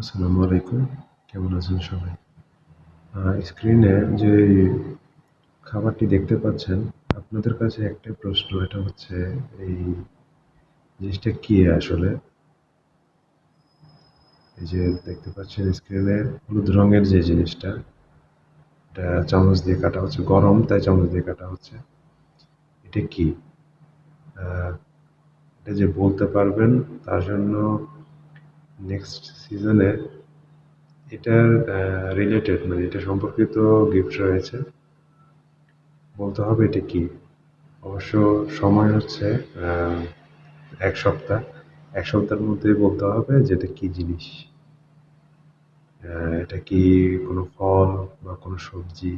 আসসালামু আলাইকুম। কেমন আছেন সবাই? স্ক্রিনে যে খাবারটি দেখতে পাচ্ছেন, আপনাদের কাছে একটা প্রশ্ন, এটা হচ্ছে এই জিনিসটা কি আসলে? এই যে দেখতে পাচ্ছেন স্ক্রিনে হলুদ রঙের যে জিনিসটা, এটা চামচ দিয়ে কাটা হচ্ছে, গরম, তাই চামচ দিয়ে কাটা হচ্ছে। এটা কি? এটা যে বলতে পারবেন, তার জন্য নেক্সট সিজনে এটার রিলেটেড মানে এটা সম্পর্কিত গিফট রয়েছে। বলতে হবে এটা কি? অবশ্য সময় হচ্ছে এক সপ্তাহ। এক সপ্তাহের মধ্যে বলতে হবে যে এটা কী জিনিস। এটা কি কোনো ফল বা কোনো সবজি?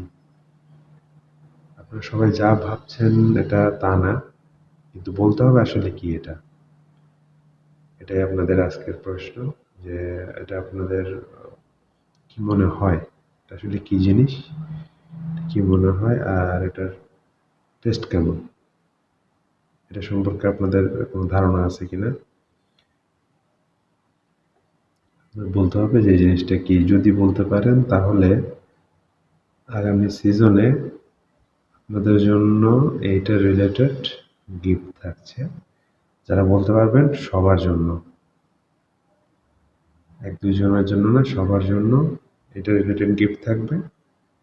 আপনারা সবাই যা ভাবছেন এটা তা না, কিন্তু বলতে হবে আসলে কি এটা। এটাই আপনাদের আজকের প্রশ্ন, যে এটা আপনাদের কি মনে হয়? আসলে কি জিনিস? কি মনে হয়? আর এটার টেস্ট কেমন? এটা সম্পর্কে আপনাদের কোনো ধারণা আছে কিনা বলতে হবে যে জিনিসটা কি? যদি বলতে পারেন, তাহলে আগামী সিজনে আপনাদের জন্য এইটা রিলেটেড গিফট থাকছে। যারা বলতে পারবেন, সবার জন্য। এক দুজনের জন্য না, সবার জন্য এটা রিলেটেড গিফট থাকবে।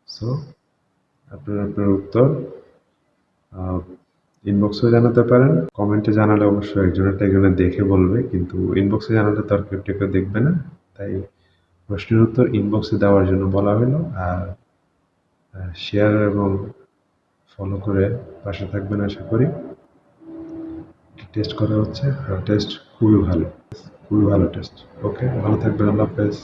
সো আপনার আপনার উত্তর ইনবক্সেও জানাতে পারেন। কমেন্টে জানালে অবশ্যই একজনের একজনের দেখে বলবে, কিন্তু ইনবক্সে জানালে তো আর কেউ দেখবে না। তাই প্রশ্নের উত্তর ইনবক্সে দেওয়ার জন্য বলা হলো। আর শেয়ার এবং ফলো করে পাশে থাকবেন আশা করি। টেস্ট করা হচ্ছে আর টেস্ট খুবই ভালো খুবই ভালো টেস্ট ওকে ভালো থাকবেন, আল্লাহ হাফেজ।